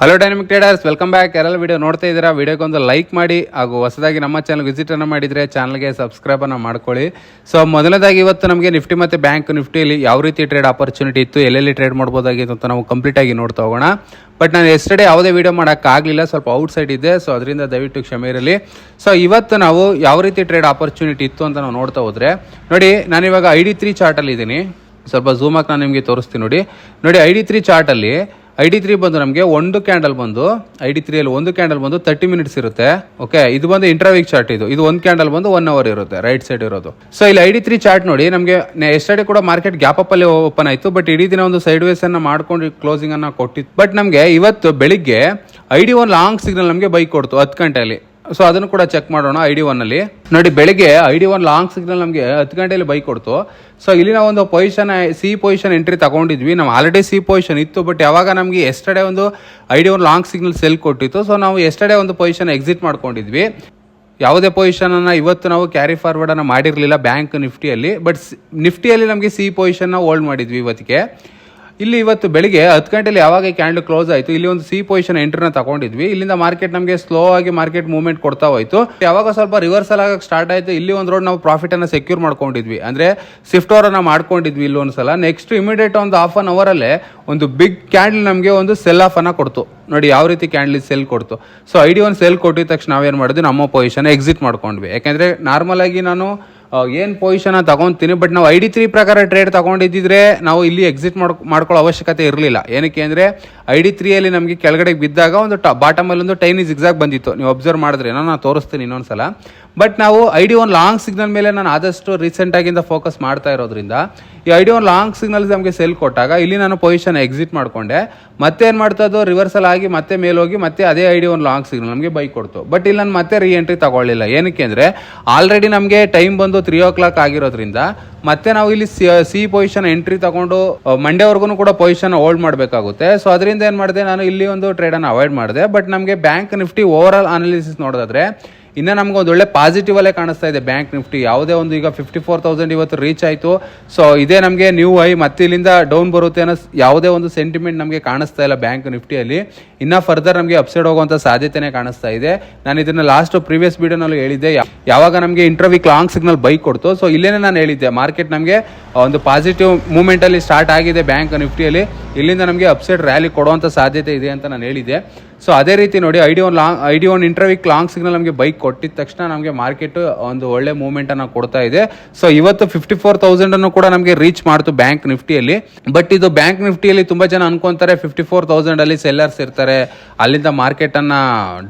Hello dynamic traders welcome back ಯಾರೆಲ್ಲ video ನೋಡ್ತಾ ಇದ್ದೀರಾ ವಿಡಿಯೋಗೆ ಒಂದು ಲೈಕ್ ಮಾಡಿ ಹಾಗೂ ಹೊಸದಾಗಿ ನಮ್ಮ ಚಾನಲ್ ವಿಸಿಟನ್ನು ಮಾಡಿದರೆ ಚಾನಲ್ಗೆ ಸಬ್ಸ್ಕ್ರೈಬ್ ಅನ್ನು ಮಾಡ್ಕೊಳ್ಳಿ. ಸೊ ಮೊದಲನೇದಾಗಿ ಇವತ್ತು ನಮಗೆ ನಿಫ್ಟಿ ಮತ್ತು ಬ್ಯಾಂಕ್ ನಿಫ್ಟಿಯಲ್ಲಿ ಯಾವ ರೀತಿ ಟ್ರೇಡ್ ಆಪರ್ಚುನಿಟಿ ಇತ್ತು, ಎಲ್ಲೆಲ್ಲಿ ಟ್ರೇಡ್ ಮಾಡ್ಬೋದಾಗಿತ್ತು ಅಂತ ನಾವು ಕಂಪ್ಲೀಟ್ ಆಗಿ ನೋಡ್ತಾ ಹೋಗೋಣ. ಬಟ್ ನಾನು ಎಸ್ಟರ್ಡೇ ಯಾವುದೇ ವಿಡಿಯೋ ಮಾಡೋಕ್ಕಾಗಲಿಲ್ಲ ಸ್ವಲ್ಪ ಔಟ್ಸೈಡ್ ಇದ್ದೆ ಇದೆ ಸೊ ಅದರಿಂದ ದಯವಿಟ್ಟು ಕ್ಷಮೆ ಇರಲಿ. ಸೊ ಇವತ್ತು ನಾವು ಯಾವ ರೀತಿ ಟ್ರೇಡ್ ಆಪರ್ಚುನಿಟಿ ಇತ್ತು ಅಂತ ನಾವು ನೋಡ್ತಾ ಹೋದರೆ, ನೋಡಿ, ನಾನು ಇವಾಗ ಐ ಡಿ ತ್ರೀ ಚಾರ್ಟಲ್ಲಿ ಇದ್ದೀನಿ. ಸ್ವಲ್ಪ ಝೂಮ್ ಆಗಿ ನಾನು ನಿಮಗೆ ತೋರಿಸ್ತೀನಿ ನೋಡಿ. ನೋಡಿ ಐ ಡಿ ತ್ರೀ ಚಾರ್ಟಲ್ಲಿ ಐ ಡಿ ತ್ರೀ ಬಂದು ನಮಗೆ ಒಂದು ಕ್ಯಾಂಡಲ್ ಬಂದು ಐ ಡಿ ತ್ರೀಯಲ್ಲಿ ಒಂದು ಕ್ಯಾಂಡಲ್ ಬಂದು ತರ್ಟಿ ಮಿನಿಟ್ಸ್ ಇರುತ್ತೆ. ಓಕೆ ಇದು ಬಂದು ಇಂಟ್ರಾವಿಕ್ ಚಾರ್ಟ್ ಇದು. ಇದು ಒಂದು ಕ್ಯಾಂಡಲ್ ಬಂದು ಒನ್ ಅವರ್ ಇರುತ್ತೆ ರೈಟ್ ಸೈಡ್ ಇರೋದು. ಸೊ ಇಲ್ಲಿ ಐ ಡಿ ತ್ರೀ ಚಾರ್ಟ್ ನೋಡಿ, ನಮಗೆ ಎಸ್ಟರ್ಡೇ ಕೂಡ ಮಾರ್ಕೆಟ್ ಗ್ಯಾಪ್ ಅಪ್ ಅಲ್ಲಿ ಓಪನ್ ಆಯಿತು ಬಟ್ ಇಡೀ ದಿನ ಒಂದು ಸೈಡ್ ವೇಸ್ ಅನ್ನು ಮಾಡ್ಕೊಂಡು ಕ್ಲೋಸಿಂಗ್ ಅನ್ನು ಕೊಟ್ಟಿತ್ತು ಬಟ್ ನಮಗೆ ಇವತ್ತು ಬೆಳಿಗ್ಗೆ I D one long signal ನಮಗೆ ಬೈಕ್ ಕೊಡ್ತು ಹತ್ತು ಗಂಟೆಯಲ್ಲಿ. ಸೊ ಅದನ್ನು ಕೂಡ ಚೆಕ್ ಮಾಡೋಣ ಐ ಡಿ ಒನ್ನಲ್ಲಿ ನೋಡಿ, ಬೆಳಿಗ್ಗೆ I D one long signal ನಮಗೆ ಹತ್ತು ಗಂಟೆಯಲ್ಲಿ ಬೈಕ್ ಕೊಡ್ತು. ಸೊ ಇಲ್ಲಿ ನಾವು ಒಂದು ಪೊಸಿಷನ್ ಸಿ ಪೊಸಿಷನ್ ಎಂಟ್ರಿ ತಗೊಂಡಿದ್ವಿ. ನಾವು ಆಲ್ರೆಡಿ ಸಿ ಪೊಸಿಷನ್ ಇತ್ತು ಬಟ್ ಯಾವಾಗ ನಮಗೆ ಎಸ್ಟರ್ಡೇ ಒಂದು I D one long signal sell ಕೊಟ್ಟಿತ್ತು. ಸೊ ನಾವು ಎಸ್ಟರ್ಡೇ ಒಂದು ಪೊಸಿಷನ್ ಎಕ್ಸಿಟ್ ಮಾಡ್ಕೊಂಡಿದ್ವಿ. ಯಾವುದೇ ಪೊಸಿಷನ್ ಅನ್ನ ಇವತ್ತು ನಾವು ಕ್ಯಾರಿ ಫಾರ್ವರ್ಡ್ ಅನ್ನ ಮಾಡಿರಲಿಲ್ಲ ಬ್ಯಾಂಕ್ ನಿಫ್ಟಿಯಲ್ಲಿ ಬಟ್ ನಿಫ್ಟಿಯಲ್ಲಿ ನಮಗೆ ಸಿ ಪೊಸಿಷನ್ ಹೋಲ್ಡ್ ಮಾಡಿದ್ವಿ ಇವತ್ತಿಗೆ. ಇಲ್ಲಿ ಇವತ್ತು ಬೆಳಿಗ್ಗೆ ಹತ್ತು ಗಂಟೆಲಿ ಯಾವಾಗ ಕ್ಯಾಂಡಲ್ ಕ್ಲೋಸ್ ಆಯಿತು, ಇಲ್ಲಿ ಒಂದು ಸಿ ಪೊಸಿಷನ್ ಎಂಟ್ರನ್ನ ತಗೊಂಡಿದ್ವಿ. ಇಲ್ಲಿಂದ ಮಾರ್ಕೆಟ್ ನಮಗೆ ಸ್ಲೋ ಆಗಿ ಮಾರ್ಕೆಟ್ ಮೂವ್ಮೆಂಟ್ ಕೊಡ್ತಾ ಹೋಯಿತು. ಯಾವಾಗ ಸ್ವಲ್ಪ ರಿವರ್ಸಲ್ ಆಗಕ್ಕೆ ಸ್ಟಾರ್ಟ್ ಆಯಿತು, ಇಲ್ಲಿ ಒಂದು ರೋಡ್ ನಾವು ಪ್ರಾಫಿಟ್ ಅನ್ನ ಸೆಕ್ಯೂರ್ ಮಾಡ್ಕೊಂಡಿದ್ವಿ. ಅಂದ್ರೆ ಸ್ವಿಫ್ಟ್ ಅವರನ್ನು ಮಾಡ್ಕೊಂಡಿದ್ವಿ ಇಲ್ಲಿ ಒಂದ್ಸಲ ನೆಕ್ಸ್ಟ್ ಇಮಿಡಿಯೇಟ್ ಒಂದು ಹಾಫ್ ಅನ್ ಅವರ್ ಅಲ್ಲೇ ಒಂದು ಬಿಗ್ ಕ್ಯಾಂಡಲ್ ನಮಗೆ ಒಂದು ಸೆಲ್ ಆಫ್ ಅನ್ನ ಕೊಡ್ತು. ನೋಡಿ ಯಾವ ರೀತಿ ಕ್ಯಾಂಡಲ್ ಸೆಲ್ ಕೊಡ್ತು. ಸೊ ಐ ಡಿ ಒಂದು ಸೆಲ್ ಕೊಟ್ಟಿದ ತಕ್ಷಣ ನಾವೇನು ಮಾಡಿದ್ವಿ? ನಮ್ಮ ಪೊಸಿಷನ್ ಎಕ್ಸಿಟ್ ಮಾಡ್ಕೊಂಡ್ವಿ. ಯಾಕಂದ್ರೆ ನಾರ್ಮಲ್ ಆಗಿ ನಾನು ಏನು ಪೊಸಿಷನ್ ತಗೊಂತೀನಿ ಬಟ್ ನಾವು ಐ ಡಿ ತ್ರೀ ಪ್ರಕಾರ ಟ್ರೇಡ್ ತಗೊಂಡಿದ್ದಿದ್ರೆ ನಾವು ಇಲ್ಲಿ ಎಕ್ಸಿಟ್ ಮಾಡ್ ಮಾಡ್ಕೊಳ್ಳೋ ಅವಶ್ಯಕತೆ ಇರಲಿಲ್ಲ. ಏನಕ್ಕೆ ಅಂದರೆ ಐ ಡಿ ತ್ರೀಯಲ್ಲಿ ನಮಗೆ ಕೆಳಗಡೆ ಬಿದ್ದಾಗ ಒಂದು ಟ ಬಾಟಮಲ್ಲಿ ಒಂದು ಟೈನಿ ಎಕ್ಸಾಕ್ಟ್ ಬಂದಿತ್ತು. ನೀವು ಅಬ್ಸರ್ವ್ ಮಾಡಿದ್ರೆ, ನಾನು ತೋರಿಸ್ತೀನಿ ಇನ್ನೊಂದ್ಸಲ. ಬಟ್ ನಾವು I D one long signal ಮೇಲೆ ನಾನು ಆದಷ್ಟು ರೀಸೆಂಟ್ ಆಗಿಂದ ಫೋಕಸ್ ಮಾಡ್ತಾ ಇರೋದ್ರಿಂದ ಈ I D one long signals ನಮಗೆ ಸೆಲ್ ಕೊಟ್ಟಾಗ ಇಲ್ಲಿ ನಾನು ಪೊಸಿಷನ್ ಎಕ್ಸಿಟ್ ಮಾಡಿಕೊಂಡೆ. ಮತ್ತೆ ಏನು ಮಾಡ್ತಾ ಅದು ರಿವರ್ಸಲ್ ಆಗಿ ಮತ್ತೆ ಮೇಲೋಗಿ ಮತ್ತೆ ಅದೇ I D one long signal ನಮಗೆ ಬೈಕ್ ಕೊಡ್ತು. ಬಟ್ ಇಲ್ಲಿ ನಾನು ಮತ್ತೆ ರೀ ಎಂಟ್ರಿ ತಗೊಳ್ಳಿಲ್ಲ. ಏನಕ್ಕೆ ಅಂದರೆ ಆಲ್ರೆಡಿ ನಮಗೆ ಟೈಮ್ ಬಂದು ತ್ರೀ ಓ ಕ್ಲಾಕ್ ಆಗಿರೋದ್ರಿಂದ ಮತ್ತೆ ನಾವು ಇಲ್ಲಿ ಸಿ ಪೊಸಿಷನ್ ಎಂಟ್ರಿ ತಗೊಂಡು ಮಂಡೇವರೆಗೂ ಕೂಡ ಪೊಸಿಷನ್ ಹೋಲ್ಡ್ ಮಾಡಬೇಕಾಗುತ್ತೆ. ಸೊ ಅದರಿಂದ ಏನು ಮಾಡಿದೆ, ನಾನು ಇಲ್ಲಿ ಒಂದು ಟ್ರೇಡನ್ನು ಅವಾಯ್ಡ್ ಮಾಡಿದೆ. ಬಟ್ ನಮಗೆ ಬ್ಯಾಂಕ್ ನಿಫ್ಟಿ ಓವರ್ ಅನಾಲಿಸಿಸ್ ನೋಡೋದಾದ್ರೆ, ಇನ್ನು ನಮ್ಗೆ ಒಂದು ಪಾಸಿಟಿವ್ ಅಲ್ಲೇ ಕಾಣಿಸ್ತಾ ಇದೆ ಬ್ಯಾಂಕ್ ನಿಫ್ಟಿ ಯಾವುದೇ ಒಂದು ಈಗ ಫಿಫ್ಟಿ ಫೋರ್ ತೌಸಂಡ್ ಇವತ್ತು ರೀಚ್ ಆಯಿತು. ಸೊ ಇದೇ ನಮಗೆ ನ್ಯೂ ಐ ಮತ್ತೆ ಇಲ್ಲಿಂದ ಡೌನ್ ಬರುತ್ತೆ ಅನ್ನೋ ಯಾವುದೇ ಒಂದು ಸೆಂಟಿಮೆಂಟ್ ನಮಗೆ ಕಾಣಿಸ್ತಾ ಇಲ್ಲ ಬ್ಯಾಂಕ್ ನಿಫ್ಟಿಯಲ್ಲಿ. ಇನ್ನ ಫರ್ದರ್ ನಮಗೆ ಅಪ್ಸೈಡ್ ಹೋಗುವಂಥ ಸಾಧ್ಯತೆನೇ ಕಾಣಿಸ್ತಾ ಇದೆ. ನಾನು ಇದನ್ನು ಲಾಸ್ಟ್ ಪ್ರೀವಿಯಸ್ ವಿಡಿಯೋನಲ್ಲಿ ಹೇಳಿದ್ದೆ. ಯಾವಾಗ ನಮಗೆ ಇಂಟರ್ವ್ಯೂಕ್ ಲಾಂಗ್ ಸಿಗ್ನಲ್ ಬೈಕ್ ಕೊಡ್ತು ಸೊ ಇಲ್ಲೇ ನಾನು ಹೇಳಿದ್ದೆ. ಮಾರ್ಕೆಟ್ ನಮಗೆ ಒಂದು ಪಾಸಿಟಿವ್ ಮೂಮೆಂಟಲ್ಲಿ ಸ್ಟಾರ್ಟ್ ಆಗಿದೆ ಬ್ಯಾಂಕ್ ನಿಫ್ಟಿಯಲ್ಲಿ. ಇಲ್ಲಿಂದ ನಮಗೆ ಅಪ್ಸೈಡ್ ರ್ಯಾಲಿ ಕೊಡುವಂಥ ಸಾಧ್ಯತೆ ಇದೆ ಅಂತ ನಾನು ಹೇಳಿದ್ದೆ. ಸೊ ಅದೇ ರೀತಿ ನೋಡಿ I D one long I D one interweek long signal ನಮಗೆ ಬೈಕ್ ಕೊಟ್ಟಿದ ತಕ್ಷಣ ನಮಗೆ ಮಾರ್ಕೆಟ್ ಒಂದು ಒಳ್ಳೆ ಮೂವ್ಮೆಂಟ್ ಅನ್ನ ಕೊಡ್ತಾ ಇದೆ. ಸೊ ಇವತ್ತು ಫಿಫ್ಟಿ ಫೋರ್ ತೌಸಂಡ್ ಅನ್ನು ಕೂಡ ನಮಗೆ ರೀಚ್ ಮಾಡ್ತು ಬ್ಯಾಂಕ್ ನಿಫ್ಟಿಯಲ್ಲಿ. ಬಟ್ ಇದು ಬ್ಯಾಂಕ್ ನಿಫ್ಟಿಯಲ್ಲಿ ತುಂಬಾ ಜನ ಅನ್ಕೊಂತಾರೆ ಫಿಫ್ಟಿ ಫೋರ್ ತೌಸಂಡ್ ಅಲ್ಲಿ ಸೆಲ್ಲರ್ಸ್ ಇರ್ತಾರೆ, ಅಲ್ಲಿಂದ ಮಾರ್ಕೆಟ್ ಅನ್ನ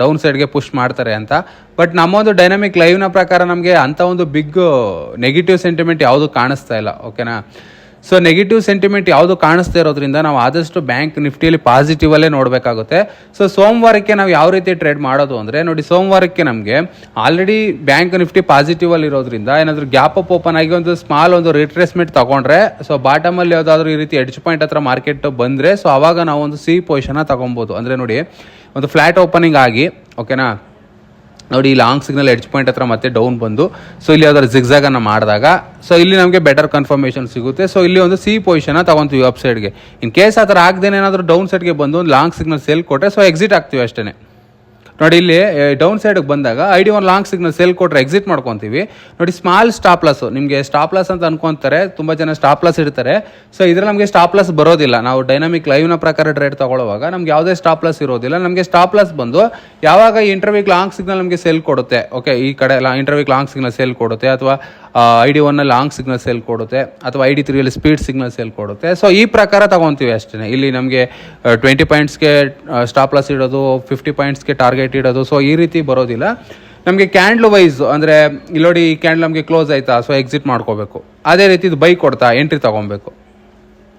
ಡೌನ್ ಸೈಡ್ಗೆ ಪುಷ್ ಮಾಡ್ತಾರೆ ಅಂತ. ಬಟ್ ನಮ್ಮೊಂದು ಡೈನಾಮಿಕ್ ಲೈವ್ನ ಪ್ರಕಾರ ನಮಗೆ ಅಂತ ಒಂದು ಬಿಗ್ ನೆಗೆಟಿವ್ ಸೆಂಟಿಮೆಂಟ್ ಯಾವುದು ಕಾಣಿಸ್ತಾ ಇಲ್ಲ ಓಕೆನಾ ಸೊ ನೆಗೆಟಿವ್ ಸೆಂಟಿಮೆಂಟ್ ಯಾವುದು ಕಾಣಿಸ್ತಾ ಇರೋದ್ರಿಂದ ನಾವು ಆದಷ್ಟು ಬ್ಯಾಂಕ್ ನಿಫ್ಟಿಯಲ್ಲಿ ಪಾಸಿಟಿವ್ ಅಲ್ಲೇ ನೋಡಬೇಕಾಗುತ್ತೆ. ಸೊ ಸೋಮವಾರಕ್ಕೆ ನಾವು ಯಾವ ರೀತಿ ಟ್ರೇಡ್ ಮಾಡೋದು ಅಂದರೆ, ನೋಡಿ ಸೋಮವಾರಕ್ಕೆ ನಮಗೆ ಆಲ್ರೆಡಿ ಬ್ಯಾಂಕ್ ನಿಫ್ಟಿ ಪಾಸಿಟಿವ್ ಅಲ್ಲಿ ಇರೋದ್ರಿಂದ ಏನಾದರೂ ಗ್ಯಾಪ್ ಅಪ್ ಓಪನ್ ಆಗಿ ಒಂದು ಸ್ಮಾಲ್ ಒಂದು ರಿಟ್ರೇಸ್ಮೆಂಟ್ ತಗೊಂಡ್ರೆ ಸೊ ಬಾಟಮಲ್ಲಿ ಯಾವುದಾದ್ರೂ ಈ ರೀತಿ ಎಡ್ಜ್ ಪಾಯಿಂಟ್ ಹತ್ರ ಮಾರ್ಕೆಟ್ ಬಂದರೆ ಸೊ ಆವಾಗ ನಾವು ಒಂದು ಸಿ ಪೊಸಿಷನ್ ತಗೊಬೋದು. ಅಂದರೆ ನೋಡಿ, ಒಂದು ಫ್ಲಾಟ್ ಓಪನಿಂಗ್ ಆಗಿ ಓಕೆನಾ ನೋಡಿ, ಈ ಲಾಂಗ್ ಸಿಗ್ನಲ್ ಎಡ್ಜ್ ಪಾಯಿಂಟ್ ಹತ್ರ ಮತ್ತೆ ಡೌನ್ ಬಂದು ಸೊ ಇಲ್ಲಿ ಯಾವ್ದಾದ್ರು ಜಿಗ್ಜಾಗ್ ಅನ್ನ ಮಾಡಿದಾಗ ಸೊ ಇಲ್ಲಿ ನಮಗೆ ಬೆಟರ್ ಕನ್ಫರ್ಮೇಷನ್ ಸಿಗುತ್ತೆ. ಸೊ ಇಲ್ಲಿ ಒಂದು ಸಿ ಪೊಸಿಷನ್ ತಗೊಂತೀವಿ ಸೈಡ್ಗೆ ಇನ್ ಕೇಸ್ ಆ ಥರ ಆಗದೇನೆ ಏನಾದರೂ ಡೌನ್ ಸೈಡ್ಗೆ ಬಂದು ಒಂದು ಲಾಂಗ್ ಸಿಗ್ನಲ್ ಸೇಲ್ ಕೊಟ್ಟರೆ ಸೊ ಎಕ್ಸಿಟ್ ಆಗ್ತೀವಿ ಅಷ್ಟೇ ನೋಡಿ ಇಲ್ಲಿ ಡೌನ್ ಸೈಡ್ಗೆ ಬಂದಾಗ I D one long signal sell ಕೊಟ್ಟರೆ ಎಕ್ಸಿಟ್ ಮಾಡ್ಕೊತೀವಿ. ನೋಡಿ ಸ್ಮಾಲ್ ಸ್ಟಾಪ್ ಲಾಸ್ ನಿಮಗೆ ಸ್ಟಾಪ್ ಲಾಸ್ ಅಂತ ಅನ್ಕೊಂತಾರೆ, ತುಂಬ ಜನ ಸ್ಟಾಪ್ ಲಾಸ್ ಇಡ್ತಾರೆ. ಸೊ ಇದ್ರಲ್ಲಿ ನಮಗೆ ಸ್ಟಾಪ್ ಲಾಸ್ ಬರೋದಿಲ್ಲ. ನಾವು ಡೈನಾಮಿಕ್ ಲೈವ್ನ ಪ್ರಕಾರ ಟ್ರೇಡ್ ತಗೊಳ್ಳುವಾಗ ನಮ್ಗೆ ಯಾವುದೇ ಸ್ಟಾಪ್ ಲಾಸ್ ಇರೋದಿಲ್ಲ. ನಮಗೆ ಸ್ಟಾಪ್ ಲಾಸ್ ಬಂದು ಯಾವಾಗ ಇಂಟರ್ವ್ಯೂಕ್ ಲಾಂಗ್ ಸಿಗ್ನಲ್ ನಮಗೆ ಸೇಲ್ ಕೊಡುತ್ತೆ ಓಕೆ ಈ ಕಡೆ ಇಂಟರ್ವ್ಯೂಕ್ ಲಾಂಗ್ ಸಿಗ್ನಲ್ ಸೇಲ್ ಕೊಡುತ್ತೆ, ಅಥವಾ I D one long signal sell ಕೊಡುತ್ತೆ, ಅಥವಾ ಐ ಡಿ ತ್ರೀಯಲ್ಲಿ ಸ್ಪೀಡ್ ಸಿಗ್ನಲ್ ಸೇಲ್ ಕೊಡುತ್ತೆ. ಸೊ ಈ ಪ್ರಕಾರ ತಗೊಂತೀವಿ ಅಷ್ಟೇ ಇಲ್ಲಿ ನಮಗೆ ಟ್ವೆಂಟಿ ಪಾಯಿಂಟ್ಸ್ಗೆ ಸ್ಟಾಪ್ ಲಾಸ್ ಇಡೋದು ಫಿಫ್ಟಿ ಪಾಯಿಂಟ್ಸ್ಗೆ ಟಾರ್ಗೆಟ್ ಇಡೋದು ಸೊ ಈ ರೀತಿ ಬರೋದಿಲ್ಲ. ನಮಗೆ ಕ್ಯಾಂಡ್ಲ್ ವೈಸ್ ಅಂದರೆ, ಇಲ್ಲೋಡಿ ಕ್ಯಾಂಡ್ಲ್ ನಮಗೆ ಕ್ಲೋಸ್ ಆಯ್ತಾ? ಸೊ ಎಕ್ಸಿಟ್ ಮಾಡ್ಕೋಬೇಕು. ಅದೇ ರೀತಿ ಇದು ಬೈ ಕೊಡ್ತಾ ಎಂಟ್ರಿ ತಗೊಬೇಕು.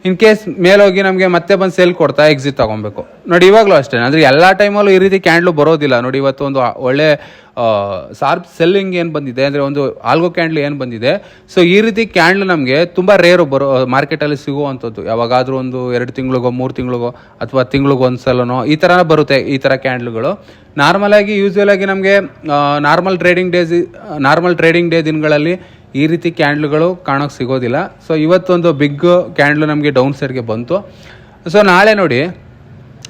ಇನ್ ಕೇಸ್ ಮೇಲೋಗಿ ನಮಗೆ ಮತ್ತೆ ಬಂದು ಸೇಲ್ ಕೊಡ್ತಾ ಎಕ್ಸಿಟ್ ತಗೊಬೇಕು. ನೋಡಿ ಇವಾಗಲೂ ಅಷ್ಟೇ, ಅಂದರೆ ಎಲ್ಲ ಟೈಮಲ್ಲೂ ಈ ರೀತಿ ಕ್ಯಾಂಡ್ಲು ಬರೋದಿಲ್ಲ. ನೋಡಿ ಇವತ್ತು ಒಂದು ಒಳ್ಳೆ ಸಾರ್ಪ್ ಸೆಲ್ಲಿಂಗ್ ಏನು ಬಂದಿದೆ, ಅಂದರೆ ಒಂದು ಆಲ್ಗೋ ಕ್ಯಾಂಡ್ಲ್ ಏನು ಬಂದಿದೆ. ಸೊ ಈ ರೀತಿ ಕ್ಯಾಂಡ್ಲ್ ನಮಗೆ ತುಂಬ ರೇರು ಬರೋ ಮಾರ್ಕೆಟಲ್ಲಿ ಸಿಗುವಂಥದ್ದು. ಯಾವಾಗಾದರೂ ಒಂದು ಎರಡು ತಿಂಗಳಿಗೋ, ಮೂರು ತಿಂಗಳಿಗೋ, ಅಥವಾ ತಿಂಗಳಿಗೋ ಒಂದು ಸಲನೋ, ಈ ಥರ ಬರುತ್ತೆ ಈ ಥರ ಕ್ಯಾಂಡ್ಲ್ಗಳು ನಾರ್ಮಲಾಗಿ ಯೂಸ್ವಲ್ ಆಗಿ ನಮಗೆ normal trading days normal trading day ದಿನಗಳಲ್ಲಿ ಈ ರೀತಿ ಕ್ಯಾಂಡ್ಲ್ಗಳು ಕಾಣೋಕೆ ಸಿಗೋದಿಲ್ಲ. ಸೊ ಇವತ್ತೊಂದು ಬಿಗ್ ಕ್ಯಾಂಡ್ಲು ನಮಗೆ ಡೌನ್ ಸೈಡ್ಗೆ ಬಂತು. ಸೊ ನಾಳೆ ನೋಡಿ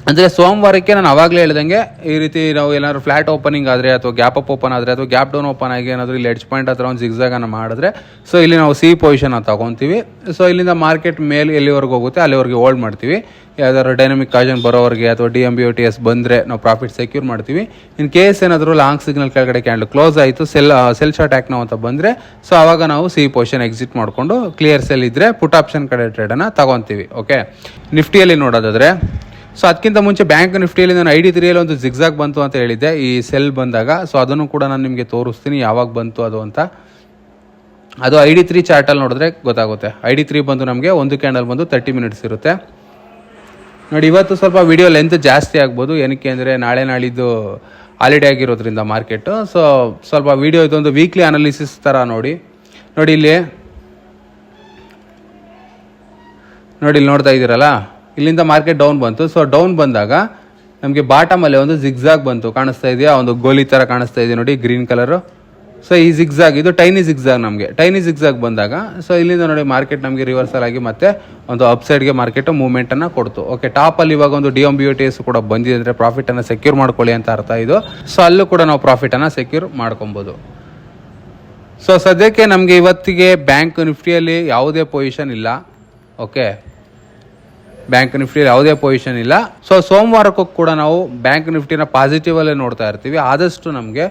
ಅಂದರೆ ಸೋಮವಾರಕ್ಕೆ ನಾನು ಅವಾಗಲೇ ಹೇಳ್ದಂಗೆ ಈ ರೀತಿ ನಾವು ಏನಾದ್ರು ಫ್ಲಾಟ್ ಓಪನಿಂಗ್ ಆದರೆ ಅಥವಾ ಗ್ಯಾಪ್ ಅಪ್ ಓಪನ್ ಆದರೆ ಅಥವಾ ಗ್ಯಾಪ್ ಡೌನ್ ಓಪನ್ ಆಗಿ ಏನಾದರೂ ಇಲ್ಲಿ ಎಡ್ಜ್ ಪಾಯಿಂಟ್ ಹತ್ರ ಒಂದು ಜಿಗ್ಸಾಗನ್ನು ಮಾಡಿದ್ರೆ ಸೊ ಇಲ್ಲಿ ನಾವು ಸಿ ಪೊಸಿಷನ್ ತಗೊತೀವಿ. ಸೊ ಇಲ್ಲಿಂದ ಮಾರ್ಕೆಟ್ ಮೇಲೆ ಎಲ್ಲಿವರೆಗೂ ಹೋಗುತ್ತೆ ಅಲ್ಲಿವರೆಗೆ ಹೋಲ್ಡ್ ಮಾಡ್ತೀವಿ. ಯಾವ್ದಾದ್ರು ಡೈನಮಿಕ್ ಕಾಜನ್ ಬರೋವರೆಗೆ ಅಥವಾ D M B O T S ಬಂದರೆ ನಾವು ಪ್ರಾಫಿಟ್ ಸೆಕ್ಯೂರ್ ಮಾಡ್ತೀವಿ. ಇನ್ ಕೇಸ್ ಏನಾದರೂ ಲಾಂಗ್ ಸಿಗ್ನಲ್ ಕೆಳಗಡೆ ಕ್ಯಾಂಡಲ್ ಕ್ಲೋಸ್ ಆಯಿತು ಸೆಲ್ ಸೆಲ್ ಶಾರ್ಟ್ ಆ್ಯಕ್ ನಾವು ಅಂತ ಬಂದರೆ ಸೊ ಆವಾಗ ನಾವು ಸಿ ಪೊಸಿಷನ್ ಎಕ್ಸಿಟ್ ಮಾಡಿಕೊಂಡು ಕ್ಲಿಯರ್ ಸೆಲ್ ಇದ್ದರೆ ಪುಟ್ ಆಪ್ಷನ್ ಕಡೆ ಟ್ರೇಡನ್ನು ತಗೊತೀವಿ ಓಕೆ ನಿಫ್ಟಿಯಲ್ಲಿ ನೋಡೋದಾದರೆ ಸೊ ಅದಕ್ಕಿಂತ ಮುಂಚೆ ಬ್ಯಾಂಕ್ ನಿಫ್ಟಿಯಲ್ಲಿ ನಾನು ಐ ಡಿ ತ್ರೀಯಲ್ಲಿ ಒಂದು ಜಿಗ್ಜಾಗ್ ಬಂತು ಅಂತ ಹೇಳಿದ್ದೆ. ಈ ಸೆಲ್ ಬಂದಾಗ ಸೊ ಅದನ್ನು ಕೂಡ ನಾನು ನಿಮಗೆ ತೋರಿಸ್ತೀನಿ, ಯಾವಾಗ ಬಂತು ಅದು ಅಂತ. ಅದು ಐ ಡಿ ತ್ರೀ ಚಾರ್ಟಲ್ಲಿ ನೋಡಿದ್ರೆ ಗೊತ್ತಾಗುತ್ತೆ. ಐ ಡಿ ತ್ರೀ ಬಂದು ನಮಗೆ ಒಂದು ಕ್ಯಾಂಡಲ್ ಬಂದು ತರ್ಟಿ ಮಿನಿಟ್ಸ್ ಇರುತ್ತೆ. ನೋಡಿ, ಇವತ್ತು ಸ್ವಲ್ಪ ವಿಡಿಯೋ ಲೆಂತ್ ಜಾಸ್ತಿ ಆಗ್ಬೋದು. ಏನಕ್ಕೆ ಅಂದರೆ, ನಾಳೆ ನಾಳಿದ್ದು ಹಾಲಿಡೇ ಆಗಿರೋದ್ರಿಂದ ಮಾರ್ಕೆಟು ಸೊ ಸ್ವಲ್ಪ ವಿಡಿಯೋ ಇದೊಂದು ವೀಕ್ಲಿ ಅನಾಲಿಸಿಸ್ ಥರ ನೋಡಿ. ನೋಡಿ, ಇಲ್ಲಿ. ನೋಡಿ, ಇಲ್ಲಿ ನೋಡ್ತಾ ಇದ್ದೀರಲ್ಲ? ಇಲ್ಲಿಂದ ಮಾರ್ಕೆಟ್ ಡೌನ್ ಬಂತು. ಸೊ ಡೌನ್ ಬಂದಾಗ ನಮಗೆ ಬಾಟಮಲ್ಲಿ ಒಂದು ಜಿಗ್ಜಾಗ್ ಬಂತು. ಕಾಣಿಸ್ತಾ ಇದೆಯಾ? ಒಂದು ಗೋಲಿ ಥರ ಕಾಣಿಸ್ತಾ ಇದೆ ನೋಡಿ ಗ್ರೀನ್ ಕಲರು ಸೊ ಈ ಜಿಗ್ಜಾಗ್ ಇದು ಟೈನಿ ಜಿಗ್ಝಾಗ್ ನಮಗೆ. ಟೈನಿ ಜಿಗ್ಜಾಗ್ ಬಂದಾಗ ಸೊ ಇಲ್ಲಿಂದ ನೋಡಿ ಮಾರ್ಕೆಟ್ ನಮಗೆ ರಿವರ್ಸಲ್ ಆಗಿ ಮತ್ತೆ ಒಂದು ಅಪ್ಸೈಡ್ಗೆ ಮಾರ್ಕೆಟ್ ಮೂವ್ಮೆಂಟನ್ನು ಕೊಡ್ತು. ಓಕೆ ಟಾಪಲ್ಲಿ ಇವಾಗ ಒಂದು D M B T S ಕೂಡ ಬಂದಿದೆ ಅಂದರೆ ಪ್ರಾಫಿಟನ್ನು ಸೆಕ್ಯೂರ್ ಮಾಡ್ಕೊಳ್ಳಿ ಅಂತ ಅರ್ಥ ಇದು. ಸೊ ಅಲ್ಲೂ ಕೂಡ ನಾವು ಪ್ರಾಫಿಟನ್ನು ಸೆಕ್ಯೂರ್ ಮಾಡ್ಕೊಬೋದು. ಸೊ ಸದ್ಯಕ್ಕೆ ನಮಗೆ ಇವತ್ತಿಗೆ ಬ್ಯಾಂಕ್ ನಿಫ್ಟಿಯಲ್ಲಿ ಯಾವುದೇ ಪೊಸಿಷನ್ ಇಲ್ಲ. ಓಕೆ ಬ್ಯಾಂಕ್ ನಿಫ್ಟಿ ಯಾವುದೇ ಪೊಸಿಷನ್ ಇಲ್ಲ. ಸೊ ಸೋಮವಾರಕ್ಕೂ ಕೂಡ ನಾವು ಬ್ಯಾಂಕ್ ನಿಫ್ಟಿನ ಪಾಸಿಟಿವ್ ಅಲ್ಲೇ ನೋಡ್ತಾ ಇರ್ತೀವಿ. ಆದಷ್ಟು ನಮಗೆ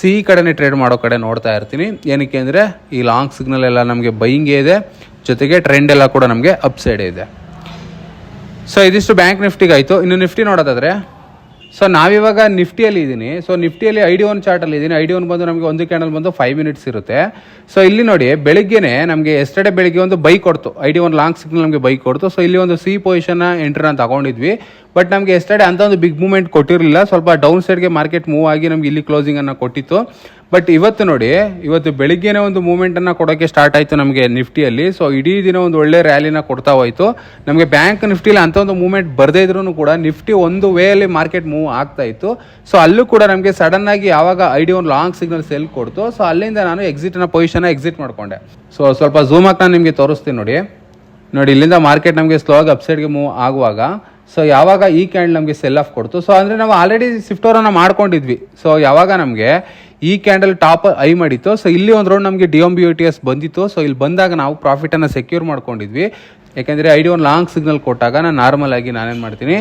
ಸಿಹಿ ಕಡೆನೇ ಟ್ರೇಡ್ ಮಾಡೋ ಕಡೆ ನೋಡ್ತಾ ಇರ್ತೀನಿ. ಏನಕ್ಕೆ ಅಂದರೆ ಈ ಲಾಂಗ್ ಸಿಗ್ನಲ್ ಎಲ್ಲ ನಮಗೆ ಬೈಯಿಂಗೇ ಇದೆ. ಜೊತೆಗೆ ಟ್ರೆಂಡ್ ಎಲ್ಲ ಕೂಡ ನಮಗೆ ಅಪ್ಸೈಡೇ ಇದೆ. ಸೊ ಇದಿಷ್ಟು ಬ್ಯಾಂಕ್ ನಿಫ್ಟಿಗೆ ಆಯಿತು ಇನ್ನು ನಿಫ್ಟಿ ನೋಡೋದಾದ್ರೆ ಸೊ ನಾವಿವಾಗ ನಿಫ್ಟಿಯಲ್ಲಿ ಇದ್ದೀನಿ. ಸೊ ನಿಫ್ಟಿಯಲ್ಲಿ ಐ ಡಿ ಒನ್ ಚಾರ್ಟಲ್ಲಿ ಇದ್ದೀನಿ. ಐ ಡಿ ಒನ್ ಬಂದು ನಮಗೆ ಒಂದು ಕ್ಯಾಂಡಲ್ ಬಂದು ಫೈವ್ ಮಿನಿಟ್ಸ್ ಇರುತ್ತೆ. ಸೊ ಇಲ್ಲಿ ನೋಡಿ, ಬೆಳಿಗ್ಗೆನೇ ನಮಗೆ ಎಸ್ಟರ್ಡೇ ಬೆಳಿಗ್ಗೆ ಒಂದು ಬೈ ಕೊಡ್ತು. I D one long signal ನಮಗೆ ಬೈ ಕೊಡ್ತು. ಸೊ ಇಲ್ಲಿ ಒಂದು ಸಿ ಪೊಸಿಷನ್ ಎಂಟ್ರನ್ನ ತಗೊಂಡಿದ್ವಿ. ಬಟ್ ನಮಗೆ ಎಸ್ಟರ್ಡೇ ಅಂತ ಒಂದು ಬಿಗ್ ಮೂವ್ಮೆಂಟ್ ಕೊಟ್ಟಿರಲಿಲ್ಲ. ಸ್ವಲ್ಪ ಡೌನ್ ಸೈಡ್ಗೆ ಮಾರ್ಕೆಟ್ ಮೂವ್ ಆಗಿ ನಮ್ಗೆ ಇಲ್ಲಿ ಕ್ಲೋಸಿಂಗ್ ಅನ್ನ ಕೊಟ್ಟಿತ್ತು. ಬಟ್ ಇವತ್ತು ನೋಡಿ, ಇವತ್ತು ಬೆಳಿಗ್ಗೆನೆ ಒಂದು ಮೂವ್ಮೆಂಟ್ ಅನ್ನ ಕೊಡೋಕೆ ಸ್ಟಾರ್ಟ್ ಆಯಿತು ನಮಗೆ ನಿಫ್ಟಿಯಲ್ಲಿ. ಸೊ ಇಡೀ ದಿನ ಒಂದು ಒಳ್ಳೆ ರ್ಯಾಲಿನ ಕೊಡ್ತಾ ಹೋಯ್ತು. ನಮಗೆ ಬ್ಯಾಂಕ್ ನಿಫ್ಟಿಲಿ ಅಂತ ಒಂದು ಮೂವ್ಮೆಂಟ್ ಬರದೇ ಇದ್ರೂ ಕೂಡ ನಿಫ್ಟಿ ಒಂದು ವೇಯಲ್ಲಿ ಮಾರ್ಕೆಟ್ ಮೂವ್ ಆಗ್ತಾ ಇತ್ತು. ಸೊ ಅಲ್ಲೂ ಕೂಡ ನಮಗೆ ಸಡನ್ ಆಗಿ ಯಾವಾಗ ಐಡಿ ಒಂದು ಲಾಂಗ್ ಸಿಗ್ನಲ್ ಸೆಲ್ ಕೊಡ್ತು ಸೊ ಅಲ್ಲಿಂದ ನಾನು ಎಕ್ಸಿಟ್ನ ಪೊಸಿಷನ್ ಎಕ್ಸಿಟ್ ಮಾಡ್ಕೊಂಡೆ. ಸೊ ಸ್ವಲ್ಪ ಝೂಮ್ ಹಾಕ್ ನಾನು ನಿಮಗೆ ತೋರಿಸ್ತೀನಿ ನೋಡಿ. ನೋಡಿ, ಇಲ್ಲಿಂದ ಮಾರ್ಕೆಟ್ ನಮಗೆ ಸ್ಲೋ ಆಗಿ ಅಪ್ಸೈಡ್ಗೆ ಮೂವ್ ಆಗುವಾಗ ಸೊ ಯಾವಾಗ ಈ ಕ್ಯಾಂಡಲ್ ನಮಗೆ ಸೆಲ್ ಆಫ್ ಕೊಡ್ತು? ಸೊ ಅಂದರೆ ನಾವು ಆಲ್ರೆಡಿ ಸ್ವಿಫ್ಟೋರನ್ನು ಮಾಡ್ಕೊಂಡಿದ್ವಿ. ಸೊ ಯಾವಾಗ ನಮಗೆ ಈ ಕ್ಯಾಂಡಲ್ ಟಾಪ್ ಐ ಮಾಡಿತ್ತು ಸೊ ಇಲ್ಲಿ ಒಂದು ರೌಂಡ್ ನಮಗೆ D M B U T S ಬಂದಿತ್ತು ಸೊ ಇಲ್ಲಿ ಬಂದಾಗ ನಾವು ಪ್ರಾಫಿಟನ್ನು ಸೆಕ್ಯೂರ್ ಮಾಡ್ಕೊಂಡಿದ್ವಿ. ಯಾಕೆಂದರೆ ಐ ಡಿ ಒಂದು ಲಾಂಗ್ ಸಿಗ್ನಲ್ ಕೊಟ್ಟಾಗ ನಾನು ನಾರ್ಮಲ್ ಆಗಿ ನಾನೇನು ಮಾಡ್ತೀನಿ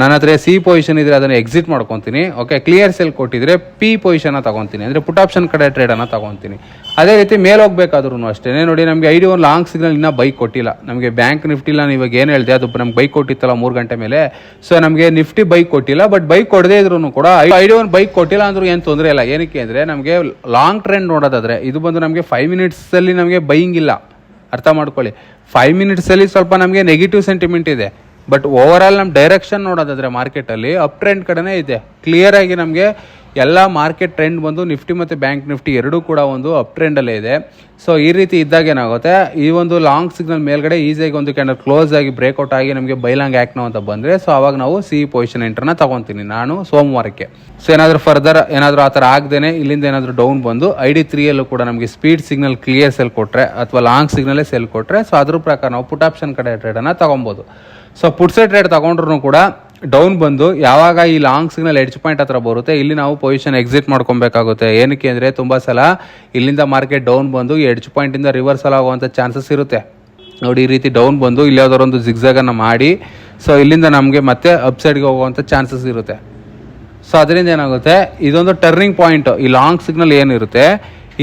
ನನ್ನ ಹತ್ರ ಸಿ ಪೊಸಿಷನ್ ಇದ್ರೆ ಅದನ್ನು ಎಕ್ಸಿಟ್ ಮಾಡ್ಕೊತೀನಿ. ಓಕೆ ಕ್ಲಿಯರ್ ಸೆಲ್ ಕೊಟ್ಟಿದ್ರೆ ಪಿ ಪೊಸಿಷನ್ನ ತಗೊತೀನಿ. ಅಂದರೆ ಪುಟ್ ಆಪ್ಷನ್ ಕಡೆ ಟ್ರೇಡನ್ನು ತಗೊತೀನಿ. ಅದೇ ರೀತಿ ಮೇಲೆ ಹೋಗ್ಬೇಕಾದ್ರೂ ಅಷ್ಟೇ. ನೋಡಿ, ನಮಗೆ ಐ ಡಿ ಒಂದು ಲಾಂಗ್ ಸಿಗ್ನಲ್ ಇನ್ನೂ ಬೈಕ್ ಕೊಟ್ಟಿಲ್ಲ. ನಮಗೆ ಬ್ಯಾಂಕ್ ನಿಫ್ಟಿಲ್ಲ ನಾನು ಇವಾಗ ಏನು ಹೇಳಿದೆ, ಅದು ನಮ್ಗೆ ಬೈಕ್ ಕೊಟ್ಟಿತ್ತಲ್ಲ ಮೂರು ಗಂಟೆ ಮೇಲೆ. ಸೊ ನಮಗೆ ನಿಫ್ಟಿ ಬೈಕ್ ಕೊಟ್ಟಿಲ್ಲ ಬಟ್ ಬೈಕ್ ಕೊಡದೇ ಇದ್ರೂ ಕೂಡ ಐ ಡಿ ಒಂದು ಬೈಕ್ ಕೊಟ್ಟಿಲ್ಲ ಅಂದ್ರೂ ಏನು ತೊಂದರೆ ಇಲ್ಲ. ಏನಕ್ಕೆ ಅಂದರೆ, ನಮಗೆ ಲಾಂಗ್ ಟ್ರೆಂಡ್ ನೋಡೋದಾದರೆ, ಇದು ಬಂದು ನಮಗೆ ಫೈವ್ ಮಿನಿಟ್ಸಲ್ಲಿ ನಮಗೆ ಬೈಯಿಂಗ್ ಇಲ್ಲ. ಅರ್ಥ ಮಾಡ್ಕೊಳ್ಳಿ. ಫೈವ್ ಮಿನಿಟ್ಸಲ್ಲಿ ಸ್ವಲ್ಪ ನಮಗೆ ನೆಗೆಟಿವ್ ಸೆಂಟಿಮೆಂಟ್ ಇದೆ. ಬಟ್ ಓವರ್ ಆಲ್ ನಮ್ಮ ಡೈರೆಕ್ಷನ್ ನೋಡೋದಾದರೆ ಮಾರ್ಕೆಟಲ್ಲಿ ಅಪ್ ಟ್ರೆಂಡ್ ಕಡೆನೇ ಇದೆ. ಕ್ಲಿಯರಾಗಿ ನಮಗೆ ಎಲ್ಲ ಮಾರ್ಕೆಟ್ ಟ್ರೆಂಡ್ ಬಂದು ನಿಫ್ಟಿ ಮತ್ತು ಬ್ಯಾಂಕ್ ನಿಫ್ಟಿ ಎರಡೂ ಕೂಡ ಒಂದು ಅಪ್ ಟ್ರೆಂಡಲ್ಲೇ ಇದೆ. ಸೊ ಈ ರೀತಿ ಇದ್ದಾಗ ಏನಾಗುತ್ತೆ? ಈ ಒಂದು ಲಾಂಗ್ ಸಿಗ್ನಲ್ ಮೇಲ್ಗಡೆ ಈಸಿಯಾಗಿ ಒಂದು ಕ್ಯಾಂಡಲ್ ಕ್ಲೋಸ್ ಆಗಿ ಬ್ರೇಕ್ಔಟ್ ಆಗಿ ನಮಗೆ ಬೈಲಾಂಗ್ ಆ್ಯಕ್ನೋ ಅಂತ ಬಂದರೆ ಸೊ ಅವಾಗ ನಾವು ಸಿ ಪೊಸಿಷನ್ ಎಂಟ್ರನ್ನ ತಗೊತೀನಿ ನಾನು ಸೋಮವಾರಕ್ಕೆ. ಸೊ ಏನಾದರೂ ಫರ್ದರ್ ಏನಾದರೂ ಆ ಥರ ಆಗದೇನೆ, ಇಲ್ಲಿಂದ ಏನಾದರೂ ಡೌನ್ ಬಂದು ಐ ಡಿ ತ್ರೀಯಲ್ಲೂ ಕೂಡ ನಮಗೆ ಸ್ಪೀಡ್ ಸಿಗ್ನಲ್ ಕ್ಲಿಯರ್ ಸೆಲ್ ಕೊಟ್ಟರೆ ಅಥವಾ ಲಾಂಗ್ ಸಿಗ್ನಲೇ ಸೆಲ್ ಕೊಟ್ಟರೆ ಸೊ ಅದ್ರ ಪ್ರಕಾರ ನಾವು ಪುಟ್ ಆಪ್ಷನ್ ಕಡೆ ಟ್ರೇಡನ್ನು ತೊಗೊಬೋದು. ಸೊ ಪುಟ್ ಸೈಡ್ ಟ್ರೇಡ್ ತೊಗೊಂಡ್ರು ಕೂಡ ಡೌನ್ ಬಂದು ಯಾವಾಗ ಈ ಲಾಂಗ್ ಸಿಗ್ನಲ್ ಎಡ್ಜ್ ಪಾಯಿಂಟ್ ಹತ್ರ ಬರುತ್ತೆ, ಇಲ್ಲಿ ನಾವು ಪೊಸಿಷನ್ ಎಕ್ಸಿಟ್ ಮಾಡ್ಕೊಬೇಕಾಗುತ್ತೆ. ಏನಕ್ಕೆ ಅಂದರೆ ತುಂಬ ಸಲ ಇಲ್ಲಿಂದ ಮಾರ್ಕೆಟ್ ಡೌನ್ ಬಂದು ಎಡ್ಜ್ ಪಾಯಿಂಟಿಂದ ರಿವರ್ಸಲ್ ಆಗುವಂಥ ಚಾನ್ಸಸ್ ಇರುತ್ತೆ. ನೋಡಿ, ಈ ರೀತಿ ಡೌನ್ ಬಂದು ಇಲ್ಲಿ ಯಾವ್ದಾದ್ರು ಒಂದು ಜಿಗ್ಜಾಗನ್ನು ಮಾಡಿ ಸೊ ಇಲ್ಲಿಂದ ನಮಗೆ ಮತ್ತೆ ಅಪ್ಸೈಡ್ಗೆ ಹೋಗುವಂಥ ಚಾನ್ಸಸ್ ಇರುತ್ತೆ. ಸೊ ಅದರಿಂದ ಏನಾಗುತ್ತೆ, ಇದೊಂದು ಟರ್ನಿಂಗ್ ಪಾಯಿಂಟ್ ಈ ಲಾಂಗ್ ಸಿಗ್ನಲ್ ಏನಿರುತ್ತೆ,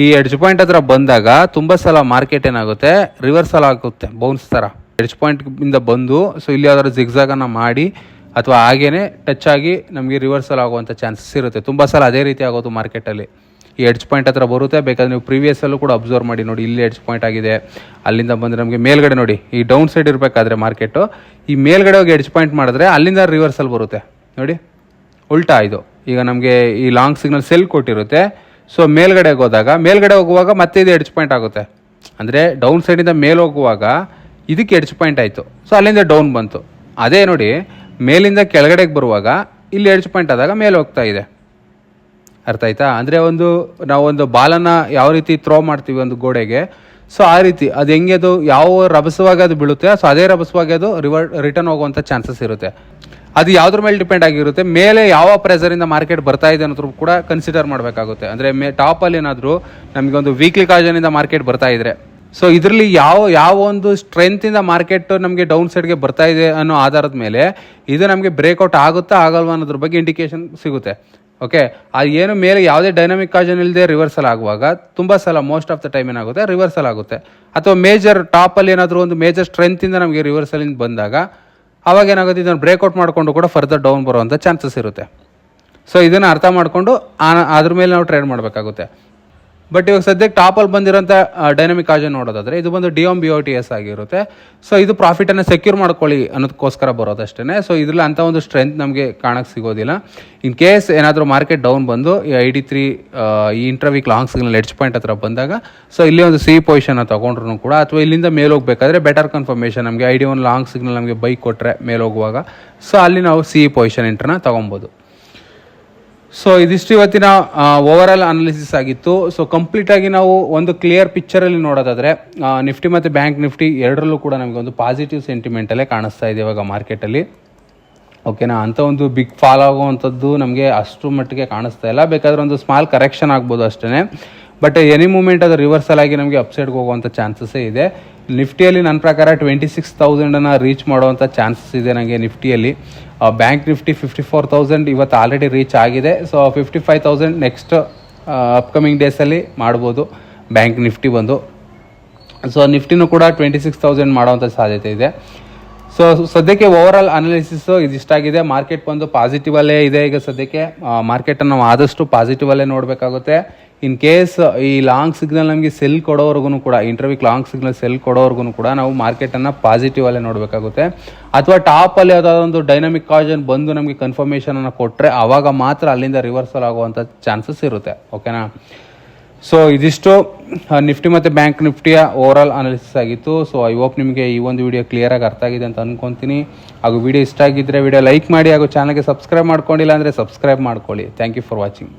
ಈ ಎಡ್ಜ್ ಪಾಯಿಂಟ್ ಹತ್ರ ಬಂದಾಗ ತುಂಬ ಸಲ ಮಾರ್ಕೆಟ್ ಏನಾಗುತ್ತೆ ರಿವರ್ಸಲ್ ಆಗುತ್ತೆ ಬೌನ್ಸ್ ಥರ. ಎಡ್ಜ್ ಪಾಯಿಂಟ್ ಇಂದ ಬಂದು ಸೊ ಇಲ್ಲಿ ಯಾವ್ದಾದ್ರು ಜಿಗ್ಸಾಗನ್ನು ಮಾಡಿ ಅಥವಾ ಹಾಗೇ ಟಚ್ ಆಗಿ ನಮಗೆ ರಿವರ್ಸಲ್ ಆಗುವಂಥ ಚಾನ್ಸಸ್ ಇರುತ್ತೆ. ತುಂಬ ಸಲ ಅದೇ ರೀತಿ ಆಗೋದು ಮಾರ್ಕೆಟಲ್ಲಿ ಈ ಎಡ್ಜ್ ಪಾಯಿಂಟ್ ಹತ್ರ ಬರುತ್ತೆ, ಬೇಕಾದ್ರೆ ನೀವು ಪ್ರೀವಿಯಸ್ಸಲ್ಲೂ ಕೂಡ ಅಬ್ಸರ್ವ್ ಮಾಡಿ ನೋಡಿ, ಇಲ್ಲಿ ಎಡ್ಜ್ ಪಾಯಿಂಟ್ ಆಗಿದೆ. ಅಲ್ಲಿಂದ ಬಂದರೆ ನಮಗೆ ಮೇಲ್ಗಡೆ ನೋಡಿ, ಈ ಡೌನ್ ಸೈಡ್ ಇರಬೇಕಾದ್ರೆ ಮಾರ್ಕೆಟು ಈ ಮೇಲ್ಗಡೆ ಹೋಗಿ ಎಡ್ಜ್ ಪಾಯಿಂಟ್ ಮಾಡಿದ್ರೆ ಅಲ್ಲಿಂದ ರಿವರ್ಸಲ್ ಬರುತ್ತೆ. ನೋಡಿ, ಉಲ್ಟಾ ಇದು. ಈಗ ನಮಗೆ ಈ ಲಾಂಗ್ ಸಿಗ್ನಲ್ ಸೆಲ್ ಕೊಟ್ಟಿರುತ್ತೆ. ಸೊ ಮೇಲ್ಗಡೆ ಹೋದಾಗ, ಮೇಲ್ಗಡೆ ಹೋಗುವಾಗ ಮತ್ತೆ ಇದು ಎಡ್ಜ್ ಪಾಯಿಂಟ್ ಆಗುತ್ತೆ. ಅಂದರೆ ಡೌನ್ ಸೈಡಿಂದ ಮೇಲೆ ಹೋಗುವಾಗ ಇದಕ್ಕೆ ಎಡ್ಜ್ ಪಾಯಿಂಟ್ ಆಯಿತು. ಸೊ ಅಲ್ಲಿಂದ ಡೌನ್ ಬಂತು. ಅದೇ ನೋಡಿ ಮೇಲಿಂದ ಕೆಳಗಡೆಗೆ ಬರುವಾಗ ಇಲ್ಲಿ ಎಡ್ಜ್ ಪಾಯಿಂಟ್ ಆದಾಗ ಮೇಲೆ ಹೋಗ್ತಾ ಇದೆ. ಅರ್ಥ ಆಯ್ತಾ? ಅಂದರೆ ಒಂದು ನಾವೊಂದು ಬಾಲನ್ನು ಯಾವ ರೀತಿ ಥ್ರೋ ಮಾಡ್ತೀವಿ ಒಂದು ಗೋಡೆಗೆ, ಸೊ ಆ ರೀತಿ, ಅದು ಹೆಂಗೆ ಅದು ಯಾವ ರಭಸವಾಗಿ ಅದು ಬೀಳುತ್ತೆ, ಸೊ ಅದೇ ರಭಸವಾಗಿ ಅದು ರಿವರ್ ರಿಟರ್ನ್ ಹೋಗುವಂಥ ಚಾನ್ಸಸ್ ಇರುತ್ತೆ. ಅದು ಯಾವ್ದ್ರ ಮೇಲೆ ಡಿಪೆಂಡ್ ಆಗಿರುತ್ತೆ, ಮೇಲೆ ಯಾವ ಪ್ರೆಸರಿಂದ ಮಾರ್ಕೆಟ್ ಬರ್ತಾ ಇದೆ ಅನ್ನೋದ್ರ ಕೂಡ ಕನ್ಸಿಡರ್ ಮಾಡಬೇಕಾಗುತ್ತೆ. ಅಂದರೆ ಮೇ ಟಾಪಲ್ಲಿ ಏನಾದರೂ ನಮಗೊಂದು ವೀಕ್ಲಿ ಕಾಜನಿಂದ ಮಾರ್ಕೆಟ್ ಬರ್ತಾ ಇದ್ರೆ ಸೊ ಇದರಲ್ಲಿ ಯಾವ ಯಾವ ಒಂದು ಸ್ಟ್ರೆಂತಿಂದ ಮಾರ್ಕೆಟ್ ನಮಗೆ ಡೌನ್ ಸೈಡ್ಗೆ ಬರ್ತಾ ಇದೆ ಅನ್ನೋ ಆಧಾರದ ಮೇಲೆ ಇದು ನಮಗೆ ಬ್ರೇಕ್ಔಟ್ ಆಗುತ್ತಾ ಆಗಲ್ವಾ ಅನ್ನೋದ್ರ ಬಗ್ಗೆ ಇಂಡಿಕೇಶನ್ ಸಿಗುತ್ತೆ. ಓಕೆ ಅದು ಏನು ಮೇಲೆ ಯಾವುದೇ ಡೈನಾಮಿಕ್ ಕಾಜನ್ ಇಲ್ಲದೆ ರಿವರ್ಸಲ್ ಆಗುವಾಗ ತುಂಬ ಸಲ ಮೋಸ್ಟ್ ಆಫ್ ದ ಟೈಮ್ ಏನಾಗುತ್ತೆ? ರಿವರ್ಸಲ್ ಆಗುತ್ತೆ. ಅಥವಾ ಮೇಜರ್ ಟಾಪಲ್ಲಿ ಏನಾದರೂ ಒಂದು ಮೇಜರ್ ಸ್ಟ್ರೆಂತಿಂದ ನಮಗೆ ರಿವರ್ಸಲಿಂದ ಬಂದಾಗ ಅವಾಗ ಏನಾಗುತ್ತೆ? ಇದನ್ನು ಬ್ರೇಕ್ಔಟ್ ಮಾಡಿಕೊಂಡು ಕೂಡ ಫರ್ದರ್ ಡೌನ್ ಬರುವಂಥ ಚಾನ್ಸಸ್ ಇರುತ್ತೆ. ಸೊ ಇದನ್ನು ಅರ್ಥ ಮಾಡಿಕೊಂಡು ಅದ್ರ ಮೇಲೆ ನಾವು ಟ್ರೇಡ್ ಮಾಡಬೇಕಾಗುತ್ತೆ. ಬಟ್ ಇವಾಗ ಸದ್ಯಕ್ಕೆ ಟಾಪಲ್ಲಿ ಬಂದಿರೋಂಥ ಡೈನಮಿಕ್ ಆಜನ್ ನೋಡೋದಾದ್ರೆ, ಇದು ಬಂದು D M B O T S ಆಗಿರುತ್ತೆ. ಸೊ ಇದು ಪ್ರಾಫಿಟನ್ನು ಸೆಕ್ಯೂರ್ ಮಾಡ್ಕೊಳ್ಳಿ ಅನ್ನೋದಕ್ಕೋಸ್ಕರ ಬರೋದಷ್ಟೇ ಸೊ ಇದ್ರಲ್ಲಿ ಅಂಥ ಒಂದು ಸ್ಟ್ರೆಂತ್ ನಮಗೆ ಕಾಣಕ್ಕೆ ಸಿಗೋದಿಲ್ಲ. ಇನ್ ಕೇಸ್ ಏನಾದರೂ ಮಾರ್ಕೆಟ್ ಡೌನ್ ಬಂದು, ಈ ಐ ಡಿ ತ್ರೀ ಈ interweek long signal edge point ಹತ್ರ ಬಂದಾಗ ಸೊ ಇಲ್ಲಿ ಒಂದು ಸಿ ಪೊಸಿಷನ್ ತೊಗೊಂಡ್ರು ಕೂಡ, ಅಥವಾ ಇಲ್ಲಿಂದ ಮೇಲೆ ಹೋಗಬೇಕಾದ್ರೆ ಬೆಟರ್ ಕನ್ಫರ್ಮೇಷನ್ ನಮಗೆ I D one long signal ನಮಗೆ ಬೈಕ್ ಕೊಟ್ಟರೆ ಮೇಲೆ ಹೋಗುವಾಗ ಸೊ ಅಲ್ಲಿ ನಾವು ಸಿ ಪೊಸಿಷನ್ ಇಂಟ್ರನ್ನ ತೊಗೊಬೋದು. ಸೊ ಇದಿಷ್ಟು ಇವತ್ತಿನ ಓವರ್ ಆಲ್ ಅನಾಲಿಸಿಸ್ ಆಗಿತ್ತು. ಸೊ ಕಂಪ್ಲೀಟ್ ಆಗಿ ನಾವು ಒಂದು ಕ್ಲಿಯರ್ ಪಿಕ್ಚರಲ್ಲಿ ನೋಡೋದಾದ್ರೆ ನಿಫ್ಟಿ ಮತ್ತು ಬ್ಯಾಂಕ್ ನಿಫ್ಟಿ ಎರಡರಲ್ಲೂ ಕೂಡ ನಮಗೆ ಒಂದು ಪಾಸಿಟಿವ್ ಸೆಂಟಿಮೆಂಟಲ್ಲೇ ಕಾಣಿಸ್ತಾ ಇದೆ ಇವಾಗ ಮಾರ್ಕೆಟಲ್ಲಿ ಓಕೆನಾ ಅಂಥ ಒಂದು ಬಿಗ್ ಫಾಲ್ ಆಗುವಂಥದ್ದು ನಮಗೆ ಅಷ್ಟು ಮಟ್ಟಿಗೆ ಕಾಣಿಸ್ತಾ ಇಲ್ಲ. ಬೇಕಾದ್ರೆ ಒಂದು ಸ್ಮಾಲ್ ಕರೆಕ್ಷನ್ ಆಗ್ಬೋದು ಅಷ್ಟೇ ಬಟ್ ಎನಿ ಮೂಮೆಂಟ್ ಅದು ರಿವರ್ಸಲ್ ಆಗಿ ನಮಗೆ ಅಪ್ಸೈಡ್ಗೆ ಹೋಗುವಂಥ ಚಾನ್ಸಸ್ಸೇ ಇದೆ. ನಿಫ್ಟಿಯಲ್ಲಿ ನನ್ನ ಪ್ರಕಾರ ಟ್ವೆಂಟಿ ಸಿಕ್ಸ್ ತೌಸಂಡನ್ನು ರೀಚ್ ಮಾಡುವಂಥ ಚಾನ್ಸಸ್ ಇದೆ ನನಗೆ ನಿಫ್ಟಿಯಲ್ಲಿ. Bank Nifty fifty four thousand ಇವತ್ತು ಆಲ್ರೆಡಿ ರೀಚ್ ಆಗಿದೆ. So fifty five thousand next upcoming ಡೇಸಲ್ಲಿ ಮಾಡ್ಬೋದು. ಬ್ಯಾಂಕ್ ನಿಫ್ಟಿ ಬಂದು. ಸೊ ನಿಫ್ಟಿನೂ ಕೂಡ ಟ್ವೆಂಟಿ ಸಿಕ್ಸ್ ತೌಸಂಡ್ ಮಾಡುವಂಥ ಸಾಧ್ಯತೆ ಇದೆ. ಸೊ ಸದ್ಯಕ್ಕೆ ಓವರ್ ಆಲ್ ಅನಾಲಿಸಿಸ್ ಇದಿಷ್ಟಾಗಿದೆ ಮಾರ್ಕೆಟ್ ಬಂದು ಪಾಸಿಟಿವ್ ಅಲ್ಲೇ ಇದೆ. ಈಗ ಸದ್ಯಕ್ಕೆ ಮಾರ್ಕೆಟನ್ನು ನಾವು ಆದಷ್ಟು ಪಾಸಿಟಿವ್ ಅಲ್ಲೇ ನೋಡಬೇಕಾಗುತ್ತೆ. ಇನ್ ಕೇಸ್ ಈ ಲಾಂಗ್ ಸಿಗ್ನಲ್ ನಮಗೆ ಸೆಲ್ ಕೊಡೋವರೆಗೂ ಕೂಡ ಇಂಟರ್ವ್ಯೂಕ್ ಲಾಂಗ್ ಸಿಗ್ನಲ್ ಸೆಲ್ ಕೊಡೋವರೆಗೂ ಕೂಡ ನಾವು ಮಾರ್ಕೆಟನ್ನು ಪಾಸಿಟಿವ್ ಅಲ್ಲೇ ನೋಡಬೇಕಾಗುತ್ತೆ. ಅಥವಾ ಟಾಪಲ್ಲಿ ಯಾವುದಾದ್ರು ಒಂದು ಡೈನಾಮಿಕ್ ಕಾಜನ್ ಬಂದು ನಮಗೆ ಕನ್ಫರ್ಮೇಷನನ್ನು ಕೊಟ್ಟರೆ ಆವಾಗ ಮಾತ್ರ ಅಲ್ಲಿಂದ ರಿವರ್ಸಲ್ ಆಗುವಂಥ ಚಾನ್ಸಸ್ ಇರುತ್ತೆ. ಓಕೆನಾ ಸೊ ಇದಿಷ್ಟು ನಿಫ್ಟಿ ಮತ್ತು ಬ್ಯಾಂಕ್ ನಿಫ್ಟಿಯ ಓವರ್ ಆಲ್ ಅನಾಲಿಸಿಸ್ ಆಗಿತ್ತು. ಸೊ ಐ ಹೋಪ್ ನಿಮಗೆ ಈ ಒಂದು ವಿಡಿಯೋ ಕ್ಲಿಯರಾಗಿ ಅರ್ಥ ಆಗಿದೆ ಅಂತ ಅಂದ್ಕೊತೀನಿ ಹಾಗೂ ವಿಡಿಯೋ ಇಷ್ಟ ಆಗಿದ್ದರೆ ವಿಡಿಯೋ ಲೈಕ್ ಮಾಡಿ ಹಾಗೂ ಚಾನಲ್ಗೆ ಸಬ್ಸ್ಕ್ರೈಬ್ ಮಾಡ್ಕೊಂಡಿಲ್ಲ ಅಂದರೆ ಸಬ್ಸ್ಕ್ರೈಬ್ ಮಾಡ್ಕೊಳ್ಳಿ. Thank you for watching